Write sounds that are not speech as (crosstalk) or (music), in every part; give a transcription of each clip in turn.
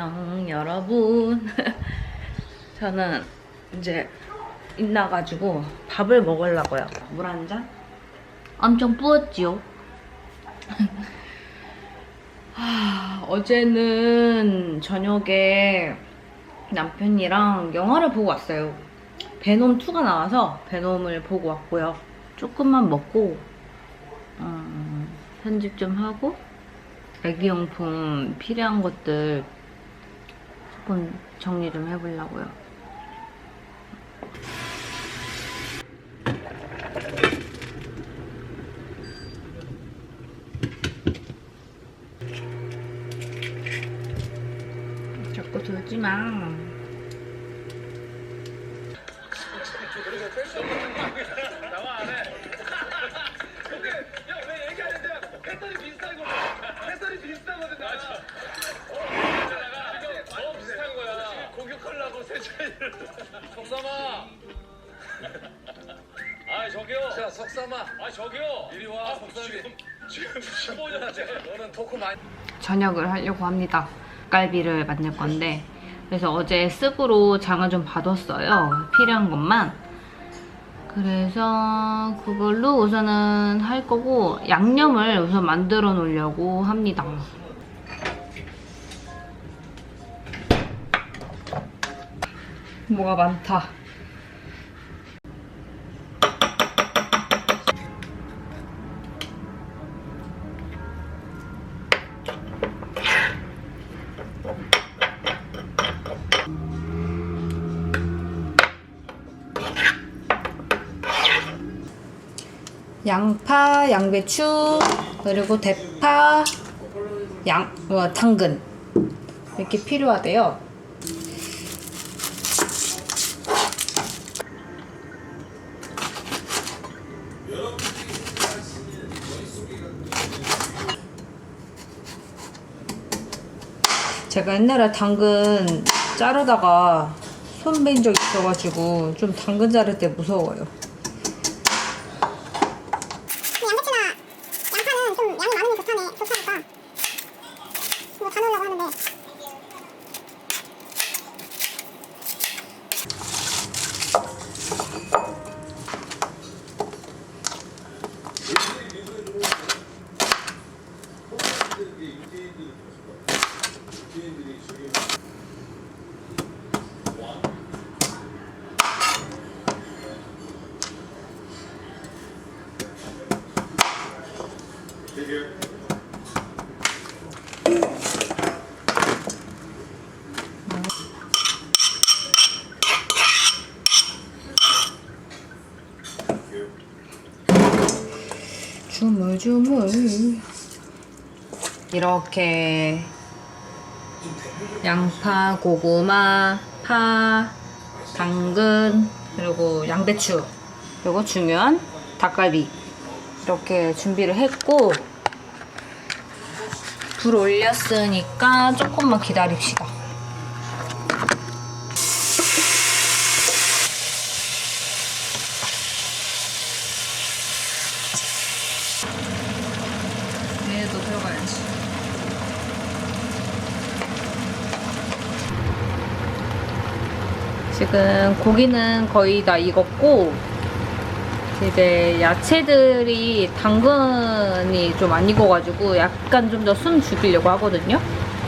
굿모닝 여러분. (laughs) 저는 이제 있나가지고 밥을 먹으려고요. 물 한 잔? 엄청 부었지요? (laughs) 하, 어제는 저녁에 남편이랑 영화를 보고 왔어요. 베놈 2가 나와서 베놈을 보고 왔고요. 조금만 먹고 음, 편집 좀 하고 애기용품 필요한 것들 조금 정리 좀 해보려고요. 자꾸 들지 마. 나와 안 해. 근데 야왜 얘기하는데 패턴이 비슷한 거 패턴이 비슷하거든 나. 어, 내가 지금 너무 비슷한 거야. 공격하려고 세차이를. (laughs) 석삼아. (laughs) 아 저기요. 자 석삼아. 아 저기요. 이리 와 석삼이. 지금 15년째 너는 토크 많이. 저녁을 하려고 합니다. 갈비를 만들 건데 그래서 어제 쓱으로 장을 좀 봐뒀어요. 필요한 것만. 그래서 그걸로 우선은 할 거고 양념을 우선 만들어 놓으려고 합니다. 뭐가 많다. 양파, 양배추, 그리고 대파, 양, 어, 당근 이렇게 필요하대요. 제가 옛날에 당근 자르다가 손벤적 있어가지고 좀 당근 자를 때 무서워요. 양배추나 양파는 좀 양이 많으면 좋다네 좋다니까 이거 다 넣으려고 하는데 주물주물 이렇게 양파, 고구마, 파, 당근 그리고 양배추. 그리고 중요한 닭갈비. 이렇게 준비를 했고 불 올렸으니까 조금만 기다립시다 얘도 들어가야지. 지금 고기는 거의 다 익었고 이제 야채들이 당근이 좀 안 익어가지고 약간 좀 더 숨 죽이려고 하거든요.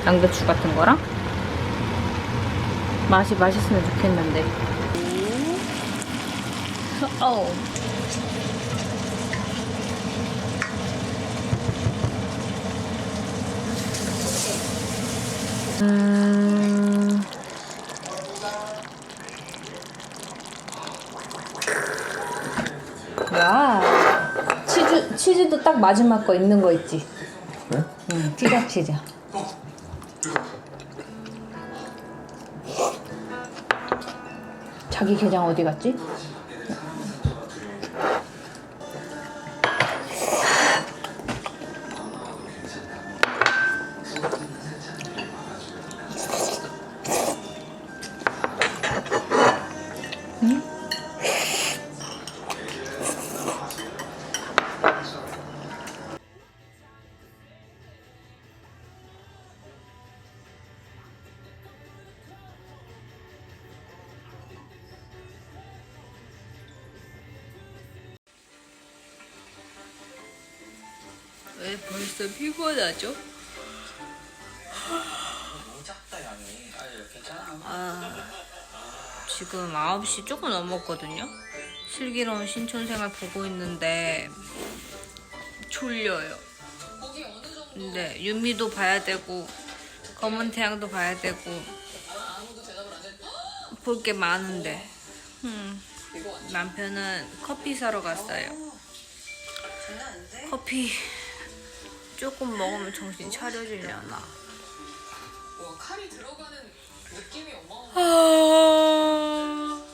양배추 같은 거랑 맛이 맛있으면 좋겠는데. (laughs) 어. 음... 야, 치즈 치즈도 딱 마지막 거 있는 거 있지? 네? 응, 피자 치즈. 자기 게장 어디 갔지? 벌써 피곤하죠? 양이. 아유 괜찮아. 아, 지금 9시 조금 넘었거든요? 슬기로운 신촌생활 보고 있는데 졸려요. 네, 유미도 봐야 되고 검은 태양도 봐야 되고 볼 게 많은데 음, 남편은 커피 사러 갔어요. 커피 조금 먹으면 정신 차려지려나. 와 칼이 들어가는 느낌이 어마어마. 아...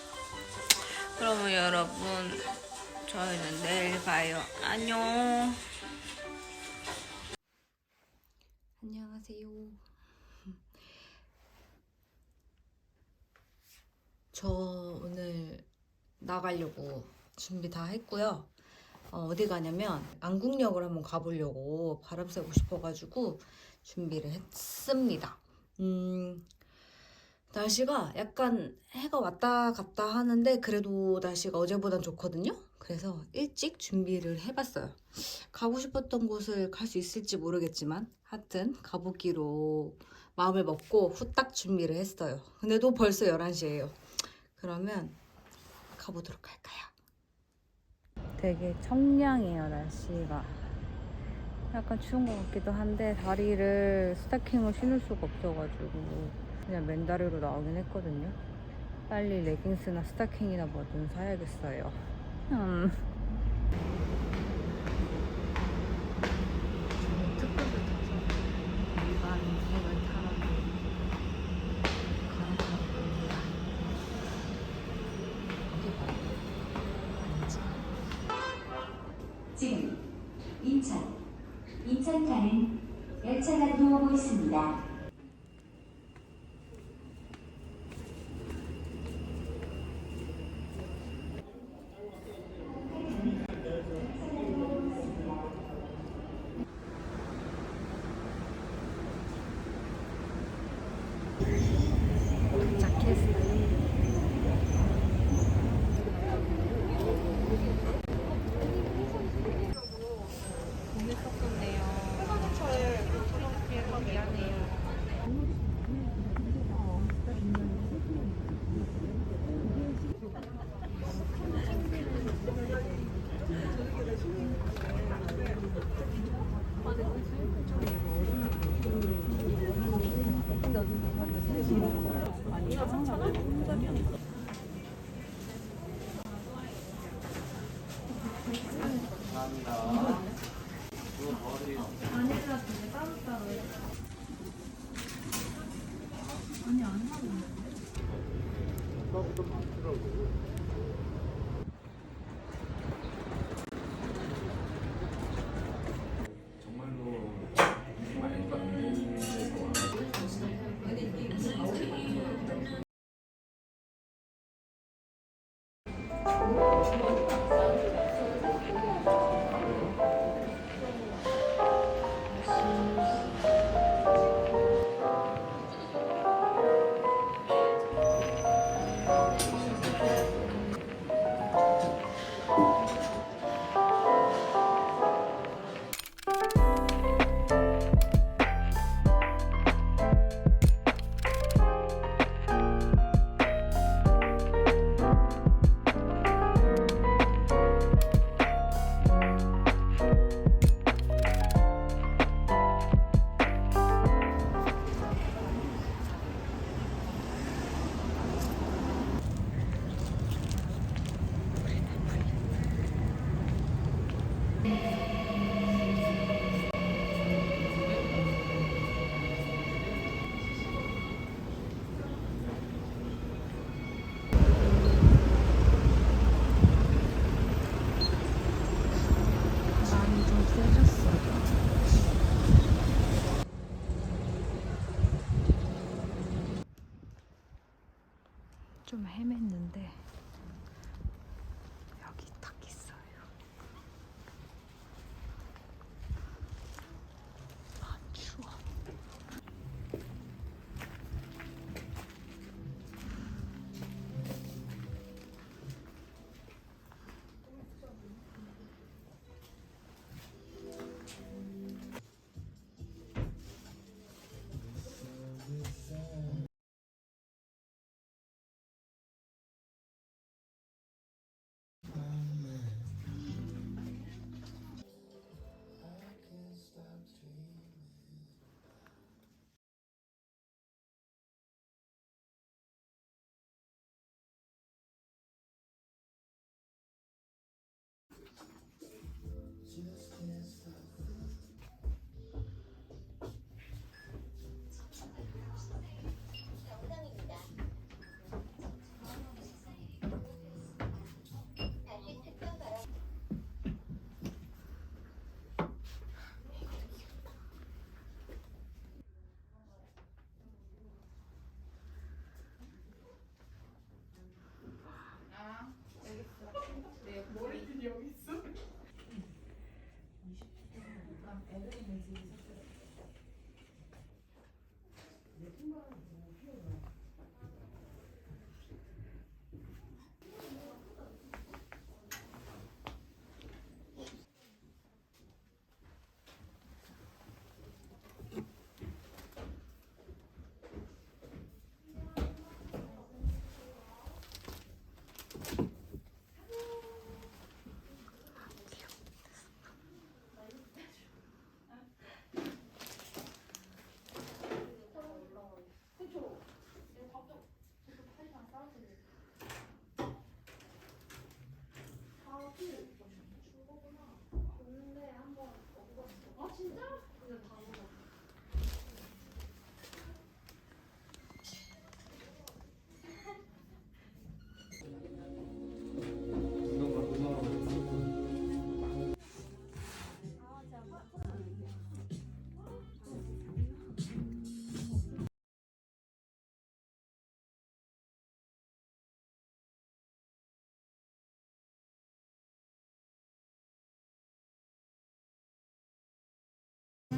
그러면 여러분 저희는 내일 봐요. 안녕. 안녕하세요. (laughs) 저 오늘 나가려고 준비 다 했고요. 어, 디 가냐면 안국역을 한번 가보려고 바람 쐬고 싶어가지고 준비를 했습니다. 음, 날씨가 약간 해가 왔다 갔다 하는데 그래도 날씨가 어제보단 좋거든요. 그래서 일찍 준비를 해봤어요. 가고 싶었던 곳을 갈 수 있을지 모르겠지만 하여튼 가보기로 마음을 먹고 후딱 준비를 했어요. 근데도 벌써 11시예요. 그러면 가보도록 할까요? 되게 청량해요 날씨가. 약간 추운 것 같기도 한데 다리를 스타킹을 신을 수가 없어가지고 그냥 맨다리로 나오긴 했거든요. 빨리 레깅스나 스타킹이나 뭐좀 사야겠어요. 음. 특급을 타서 일반 행을 타러 갈아타고 옵니다. 어디 가요? 아니지. 지금 인천, 인천 가는 열 차가 들어오고 있습니다. 도착했어요.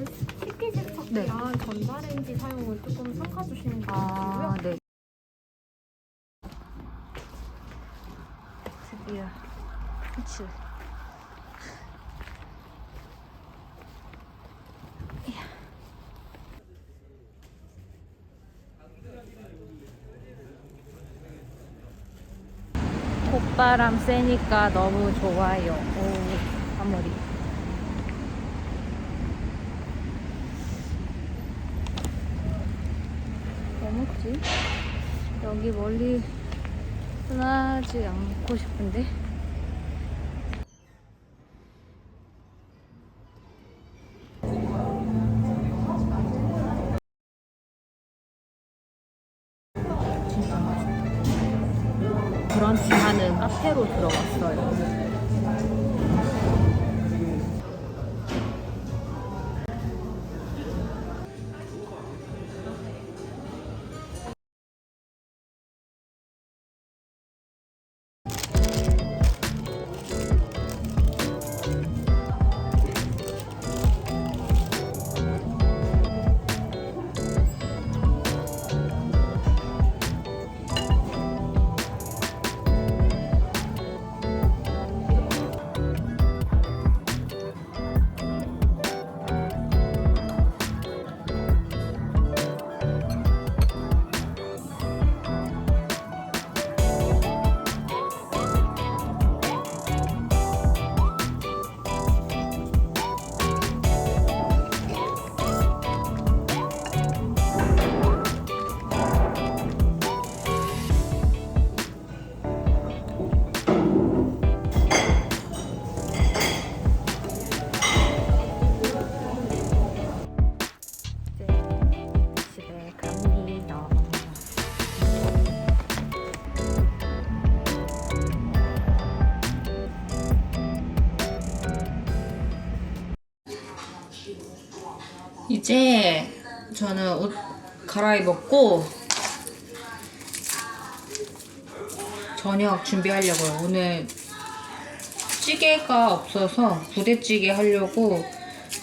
식기 세척기랑 전자레인지 사용을 조금 삼가주시는 게 좋고요. 아, 네. 드디어 그치. 콧바람 쐬니까 너무 좋아요. 오, 앞머리. 뭐 먹지? 여기 멀리 떠나지 않고 싶은데. 브런치 하는 카페로 들어왔어요. 이제 저는 옷 갈아입었고 저녁 준비하려고요. 오늘 찌개가 없어서 부대찌개 하려고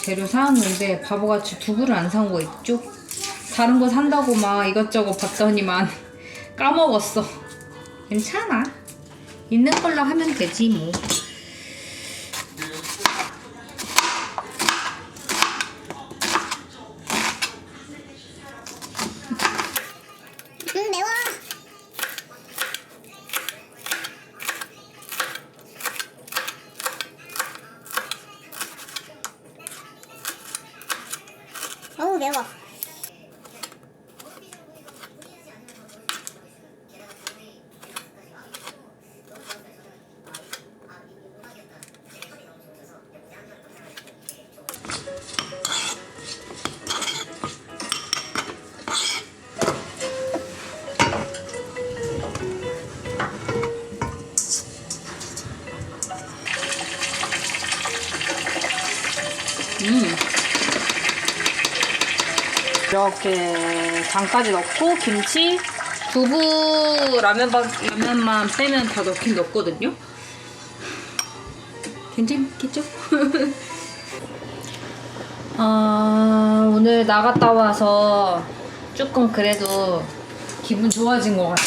재료 사왔는데 바보같이 두부를 안 산 거 있죠? 다른 거 산다고 막 이것저것 봤더니만 (laughs) 까먹었어. 괜찮아. 있는 걸로 하면 되지 뭐. 이렇게 장까지 넣고 김치, 두부 라면만, 라면만 빼면 다 넣긴 넣거든요. 괜찮겠죠? 아, (laughs) 오늘 나갔다 와서 조금 그래도 기분 좋아진 것 같아.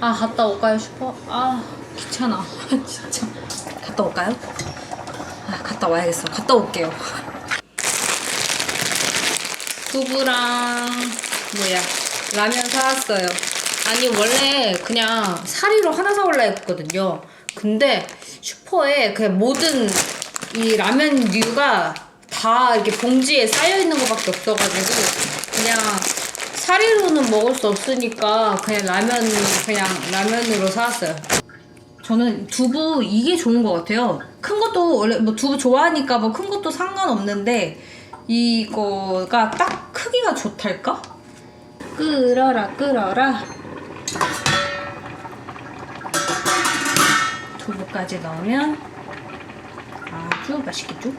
(laughs) 아, 갔다 올까요, 슈퍼? 아, 귀찮아. (laughs) 진짜. 갔다 올까요? 아, 갔다 와야겠어. 갔다 올게요. 두부랑 뭐야 라면 사왔어요. 아니 원래 그냥 사리로 하나 사올라 했거든요. 근데 슈퍼에 그냥 모든 이 라면류가 다 이렇게 봉지에 쌓여 있는 것밖에 없어가지고 그냥 사리로는 먹을 수 없으니까 그냥 라면 그냥 라면으로 사왔어요. 저는 두부 이게 좋은 것 같아요. 큰 것도 원래 뭐 두부 좋아하니까 뭐 큰 것도 상관없는데 이거가 딱 크기가 좋달까? 끓어라 끓어라 두부까지 넣으면 아주 맛있겠죠?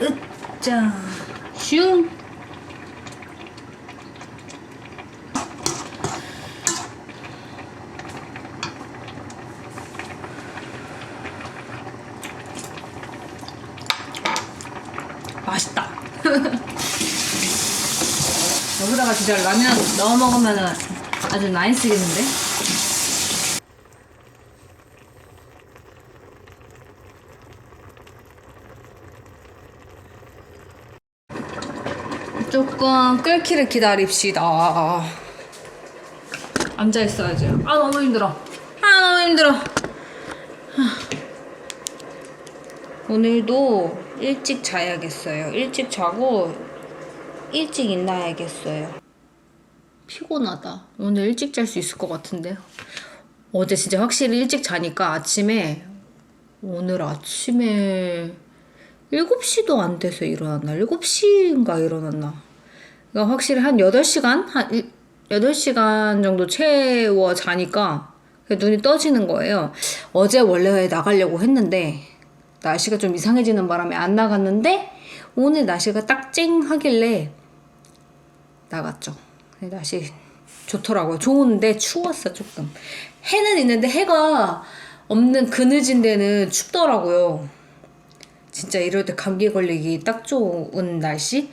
으짜 슝 맛있다. 여기다가 진짜 라면 넣어 먹으면 아주 나이스겠는데? 조금 끓기를 기다립시다. 앉아 있어야지. 아 너무 힘들어. 아 너무 힘들어. 오늘도 일찍 자야겠어요. 일찍 자고 일찍 일어나야겠어요. 피곤하다. 오늘 일찍 잘 수 있을 것 같은데. 어제 진짜 확실히 일찍 자니까 아침에 오늘 아침에 7시도 안 돼서 일어났나? 7시인가 일어났나? 그러니까 확실히 한 8시간? 한 일- 8시간 정도 채워 자니까 눈이 떠지는 거예요. 어제 원래 나가려고 했는데 날씨가 좀 이상해지는 바람에 안 나갔는데 오늘 날씨가 딱 쨍하길래 나갔죠. 근데 날씨 좋더라고요. 좋은데 추웠어 조금. 해는 있는데 해가 없는 그늘진 데는 춥더라고요. 진짜 이럴 때 감기 걸리기 딱 좋은 날씨?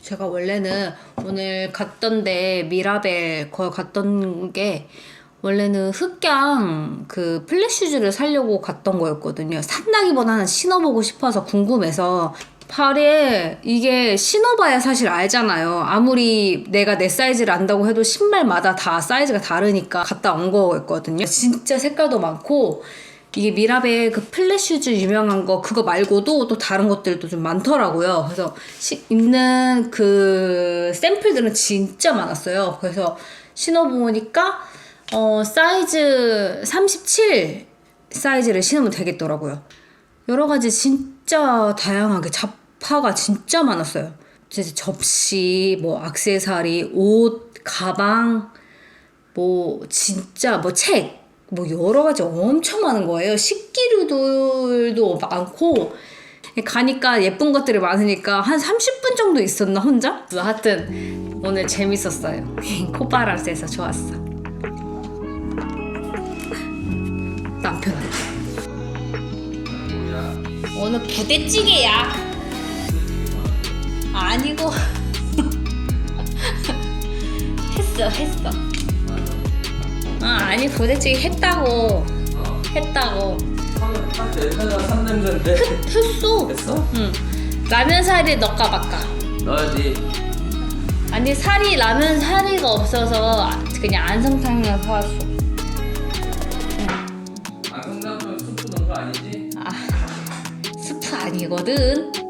제가 원래는 오늘 갔던데 미라벨 거기 갔던 게 원래는 흑양 그 플랫슈즈를 사려고 갔던 거였거든요. 산다기보다는 신어보고 싶어서 궁금해서 팔에 이게 신어봐야 사실 알잖아요. 아무리 내가 내 사이즈를 안다고 해도 신발마다 다 사이즈가 다르니까 갔다 온 거였거든요. 진짜 색깔도 많고 이게 미라벨 그 플랫슈즈 유명한 거 그거 말고도 또 다른 것들도 좀 많더라고요. 그래서 시- 입는 그 샘플들은 진짜 많았어요. 그래서 신어보니까 어, 사이즈 37 사이즈를 신으면 되겠더라고요. 여러 가지 진 짜 다양하게 잡화가 진짜 많았어요. 진짜 접시, 뭐 액세서리, 옷, 가방, 뭐 진짜 뭐 책, 뭐 여러 가지 엄청 많은 거예요. 식기류들도 많고 가니까 예쁜 것들이 많으니까 한 30분 정도 있었나 혼자? 하여튼 오늘 재밌었어요. (laughs) 콧바람 쐬서 좋았어. 오늘 부대찌개야. 아니고 (laughs) 했어 했어. 아 아니 부대찌개 했다고 했다고 산 냄새인데 했어. 됐어? 응. 라면 사리에 넣을까 말까. 넣어야지 아니 살이 라면 사리가 없어서 그냥 안성탕면 사왔어. 되거든.